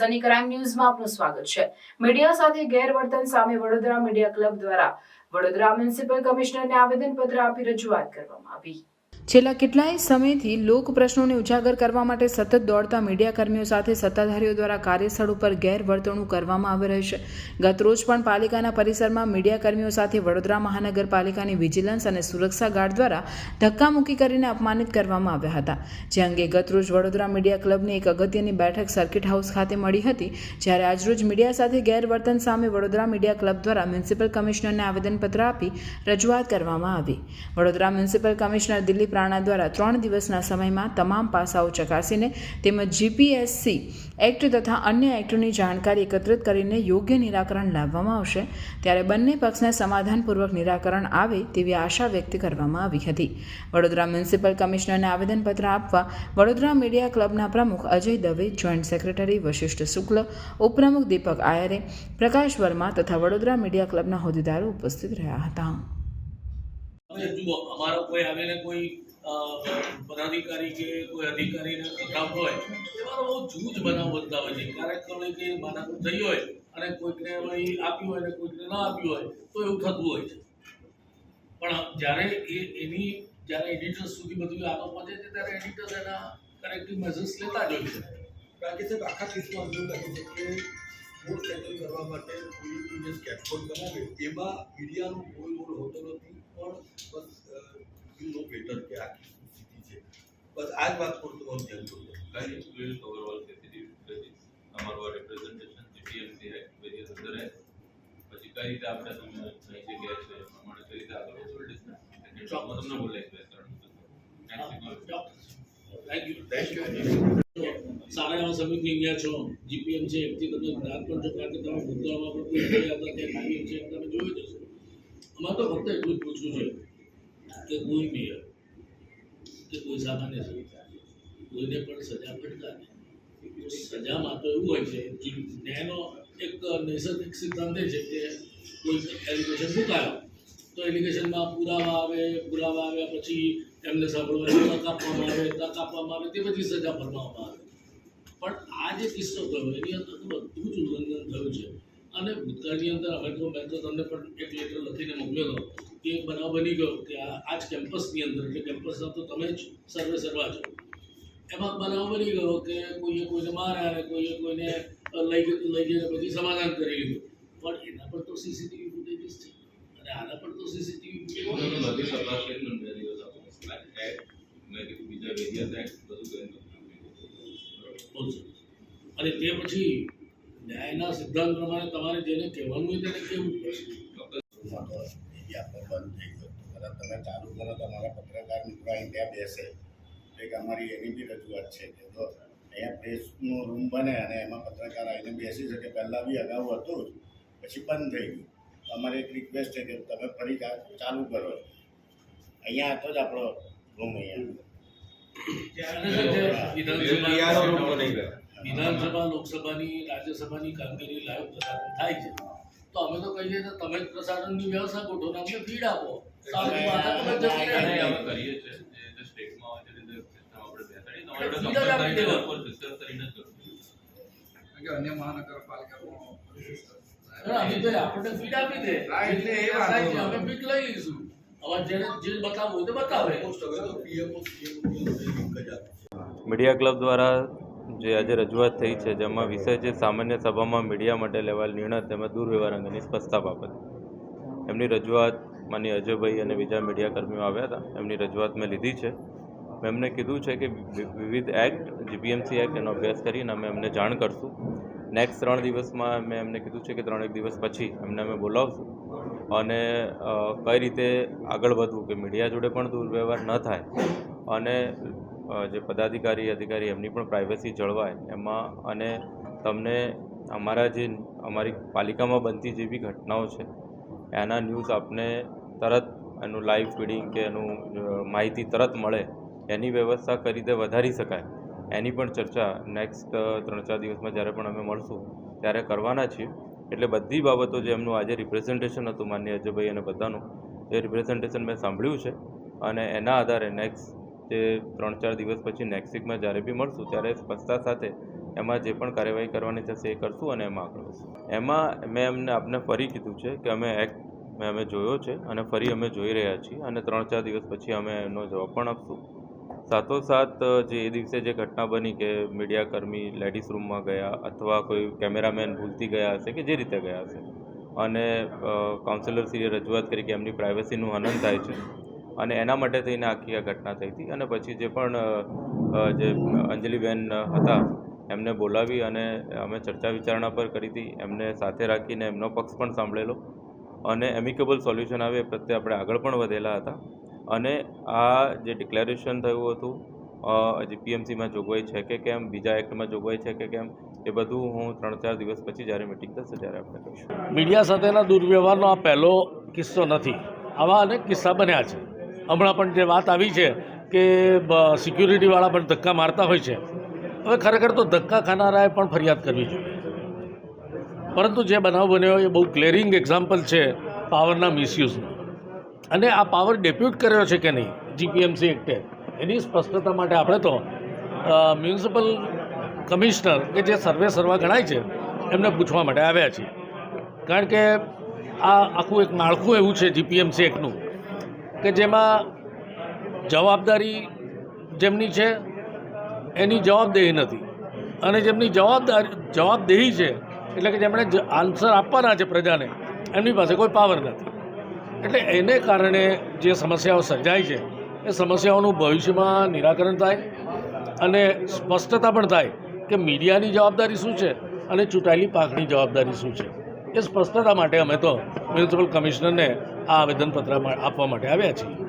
Sunny crime ન્યૂઝમાં આપનું સ્વાગત છે. મીડિયા સાથે ગેરવર્તન સામે વડોદરા મીડિયા ક્લબ દ્વારા વડોદરા મ્યુનિસિપલ કમિશનરને આવેદનપત્ર આપી રજૂઆત કરવામાં આવી. છેલ્લા કેટલાય સમયથી લોક પ્રશ્નોને ઉજાગર કરવા માટે સતત દોડતા મીડિયા કર્મીઓ સાથે સત્તાધારીઓ દ્વારા કાર્યસ્થળ ઉપર ગેરવર્તણૂક કરવામાં આવી રહી છે. ગતરોજ પણ પાલિકાના પરિસરમાં મીડિયા કર્મીઓ સાથે વડોદરા મહાનગરપાલિકાની વિજિલન્સ અને સુરક્ષા ગાર્ડ દ્વારા ધક્કામુક્કી કરીને અપમાનિત કરવામાં આવ્યા હતા. જે અંગે ગતરોજ વડોદરા મીડિયા ક્લબની એક અગત્યની બેઠક સર્કિટ હાઉસ ખાતે મળી હતી, જ્યારે આજરોજ મીડિયા સાથે ગેરવર્તન સામે વડોદરા મીડિયા ક્લબ દ્વારા મ્યુનિસિપલ કમિશનરને આવેદનપત્ર આપી રજૂઆત કરવામાં આવી. વડોદરા મ્યુનિસિપલ કમિશનર દિલીપ રાણા દ્વારા ત્રણ દિવસના સમયમાં તમામ પાસાઓ ચકાસીને તેમજ જીપીએસસી એક્ટ તથા અન્ય એક્ટોની જાણકારી એકત્રિત કરીને યોગ્ય નિરાકરણ લાવવામાં આવશે. ત્યારે બંને પક્ષને સમાધાનપૂર્વક નિરાકરણ આવે તેવી આશા વ્યક્ત કરવામાં આવી હતી. વડોદરા મ્યુનિસિપલ કમિશનરને આવેદનપત્ર આપવા વડોદરા મીડિયા ક્લબના પ્રમુખ અજય દવે, જોઈન્ટ સેક્રેટરી વશિષ્ઠ શુક્લ, ઉપપ્રમુખ દીપક આયરે, પ્રકાશ વર્મા તથા વડોદરા મીડિયા ક્લબના હોદ્દેદારો ઉપસ્થિત રહ્યા હતા. જુઓ, અમારો કોઈ આવીને કોઈ પદાધિકારી કે કોઈ અધિકારીને ખખડાવતો હોય, એવાનો બહુ જૂજ બનાવ બનતા હોય છે. ક્યારેક તો કે માથાકૂટ થઈ હોય અને કોઈકને આપ્યું હોય ને કોઈકને ના આપ્યું હોય, તો એવું થતું હોય છે. પણ જ્યારે એ, એની, જ્યારે એડિટર્સ સુધી બધું આગળ પહોંચે છે, ત્યારે એડિટર્સ એના કરેક્ટિવ મેસેજ લેતા જ હોય છે. બાકી સાહેબ, આખા કેસમાં એવું લાગે છે કે મૂળ સેટલ કરવા માટે પોલીસ જે સ્કેટબોર્ડ બનાવે, એમાં મીડિયાનો કોઈ રોલ હોતો નથી. પણ બસ યુ નો બેટર કે આખી શું સ્થિતિ છે બસ આ જ વાત પર તમારું ધ્યાન દોરું kind of build overall facility facilities. અમારું આ representation GPMC है, various other है. પછી કઈ રીતે આપણે તમે કઈ જગ્યાએ છે, એ પ્રમાણે કઈ રીતે આગળ વધવું એ discuss. Second talkમાં તમને બોલાવીશ બે ત્રણ દિવસ. Next week માં. થેન્ક યુ થેન્ક યુ સારા એવા સમિતિ અહીંયા છો જીપીએમ છે એકથી તમે જ્ઞાન પણ છો કારણ કે તમે ભૂતકાળમાં પણ કોઈ ગયા હતા ત્યાં જીપીએમ છે તમે જોયું અમારે તો ફક્ત એટલું જ પૂછવું છે કે કોઈ બી કે કોઈ સામાન્ય કોઈને પણ સજા ફટકારે સજામાં તો એવું હોય છે કે ન્યાયનો એક નૈસર્ગિક સિદ્ધાંત છે કે કોઈ એલિગેશન મુકાયો, તો એલિગેશનમાં પુરાવા આવે, પુરાવા આવ્યા પછી એમને સાંભળવાની તક આપવામાં આવે તક આપવામાં આવે, તે પછી સજા ફરમાવવામાં આવે. પણ આ જે કિસ્સો થયો, એની અંદર બધું જ ઉલ્લંઘન થયું છે અને ભૂતકાળની અંદર અમે તો મેં તો તમને પણ એક લેટર લખીને મોકલ્યો હતો કે એક બનાવ બની ગયો કે આ આ જ કેમ્પસની અંદર એટલે કેમ્પસના તો તમે જ સર્વે સર્વા છો. એમાં બનાવ બની ગયો કે કોઈએ કોઈને માર્યા અને કોઈએ કોઈને લઈ ગઈ લઈ જઈને પછી સમાધાન કરી લીધું. પણ એના પર તો સીસીટીવી ફૂટેજીસ છે. અને આના પર તો સીસીટીવી તમે બધી તપાસ કરીને મને બે દિવસ આપો. Act, મેં કીધું બીજા various act બધું કરીને તમને બહુ સરસ. અને તે પછી ન્યાયના સિદ્ધાંત પ્રમાણે તમારે જેને કહેવાનું હોય તેને કેવું પડશે. બંધ થઈ ગયો. કદાચ તમે ચાલુ કરો તો અમારા પત્રકાર મિત્રો અહીં ત્યાં બેસે. એક અમારી એની બી રજૂઆત છે કે જો અહીંયા પ્રેસનો રૂમ બને અને એમાં પત્રકાર આવીને બેસી શકે પહેલાં બી અગાઉ હતું જ પછી બંધ થઈ ગયું. અમારે એક રિક્વેસ્ટ છે કે તમે ફરી ચાલુ કરો. અહીંયા હતો જ આપણો રૂમ અહીંયા. વિધાનસભા વિધાનસભા લોકસભાની રાજ્યસભાની કામગીરી લાઈવ પ્રસારણ થાય છે. તો અમે તો કહીએ છીએ તમે જ પ્રસારણની વ્યવસ્થા ગોઠવો ને અમને ફીડ આપો. કરીએ છીએ સ્ટેટમાં અન્ય મહાનગરપાલિકામાં આપણને ફીડ આપી દે. એટલે એ અમે ફીડ લઈ લઈશું મીડિયા ક્લબ દ્વારા જે આજે રજૂઆત થઈ છે, જેમાં વિષય છે, સામાન્ય સભામાં મીડિયા માટે લેવાયેલ નિર્ણય તેમજ દુર્વ્યવહાર અંગેની સ્પષ્ટતા બાબતે. એમની રજૂઆત માની અજયભાઈ અને બીજા મીડિયા કર્મીઓ આવ્યા હતા. એમની રજૂઆત મેં લીધી છે. મેં એમને કીધું છે કે વિવિધ એક્ટ, જીપીએમસી એક્ટ એનો અભ્યાસ કરીને અમે એમને જાણ કરશું. નેક્સ્ટ ત્રણ દિવસમાં મેં એમને કીધું છે કે ત્રણેક દિવસ પછી એમને અમે બોલાવશું. અને કઈ રીતે આગળ વધવું કે મીડિયા જોડે પણ દુર્વ્યવહાર ન થાય. અને જે પદાધિકારી, અધિકારી એમની પણ પ્રાઇવસી જળવાય. એમાં અને તમને અમારા જે, અમારી પાલિકામાં બનતી જે બી ઘટનાઓ છે, એના ન્યૂઝ આપને તરત એનું લાઈવ ફીડિંગ કે એનું માહિતી તરત મળે. એની વ્યવસ્થા કઈ રીતે વધારી શકાય. એની પણ ચર્ચા નેક્સ્ટ ત્રણ ચાર દિવસમાં જ્યારે પણ અમે મળશું, ત્યારે કરવાના છીએ. એટલે બધી બાબતો જે એમનું આજે રિપ્રેઝન્ટેશન હતું માન્ય અજયભાઈ અને બધાનું, એ રિપ્રેઝન્ટેશન મેં સાંભળ્યું છે. અને એના આધારે નેક્સ્ટ જે ત્રણ ચાર દિવસ પછી નેક્સિકમાં જ્યારે બી મળશું, ત્યારે સ્પષ્ટતા સાથે એમાં જે પણ કાર્યવાહી કરવાની થશે એ કરશું અને એમાં આગળ વધશું. એમાં મેં એમને, આપને ફરી કીધું છે કે અમે એક્ટ મેં અમે જોયો છે અને ફરી અમે જોઈ રહ્યા છીએ અને ત્રણ ચાર દિવસ પછી અમે એનો જવાબ પણ આપશું. સાથોસાથ, જે એ દિવસે જે ઘટના બની કે મીડિયાકર્મી લેડીઝ રૂમમાં ગયા અથવા કોઈ કેમેરામેન ભૂલતી ગયા હશે કે જે રીતે ગયા હશે. અને કાઉન્સિલરશ્રીએ રજૂઆત કરી કે એમની પ્રાઇવસીનું હનન થાય છે. અને એના માટે થઈને આખી આ ઘટના થઈ હતી. અને પછી જે પણ જે અંજલિબેન હતા, એમને બોલાવી અને અમે ચર્ચા વિચારણા પર કરી હતી. એમને સાથે રાખીને એમનો પક્ષ પણ સાંભળેલો. અને એમિકેબલ સોલ્યુશન આવે પ્રત્યે આપણે આગળ પણ વધેલા હતા. અને આ જે ડિક્લેરેશન થયું હતું જીપીએમસીમાં જોગવાઈ છે કે કેમ, બીજા એક્ટમાં જોગવાઈ છે કે કેમ, એ બધું હું ત્રણ ચાર દિવસ પછી જ્યારે મિટિંગ થશે ત્યારે આપણે કહીશું. મીડિયા સાથેના દુર્વ્યવહારનો આ પહેલો કિસ્સો નથી. આવા અનેક કિસ્સા બન્યા છે. હમણાં પણ જે વાત આવી છે કે સિક્યુરિટીવાળા પણ ધક્કા મારતા હોય છે. હવે ખરેખર તો ધક્કા ખાનારાએ પણ ફરિયાદ કરવી જોઈએ. પરંતુ જે બનાવ બન્યો એ બહુ ક્લેરિંગ એક્ઝામ્પલ છે પાવરના મિસયુઝનો. અને આ પાવર ડેપ્યુટ કર્યો છે કે નહીં જીપીએમસી એક્ટે એની સ્પષ્ટતા માટે આપણે તો મ્યુનિસિપલ કમિશનર કે જે સર્વે સર્વા ગણાય છે, એમને પૂછવા માટે આવ્યા છીએ. કારણ કે આ આખું એક માળખું એવું છે જીપીએમસી એક્ટનું કે જેમાં જવાબદારી જેમની છે, એની જવાબદેહી નથી. અને જેમની જવાબદારી, જવાબદેહી છે, એટલે કે જેમણે આન્સર આપવાના છે પ્રજાને, એમની પાસે કોઈ પાવર નથી. એટલે એને કારણે જે સમસ્યાઓ સર્જાય છે, એ સમસ્યાઓનું ભવિષ્યમાં નિરાકરણ થાય અને સ્પષ્ટતા પણ થાય કે મીડિયાની જવાબદારી શું છે અને ચૂંટાયેલી પાકની જવાબદારી શું છે. એ સ્પષ્ટતા માટે અમે તો મ્યુનિસિપલ કમિશનરને આ આવેદનપત્ર આપવા માટે આવ્યા છીએ.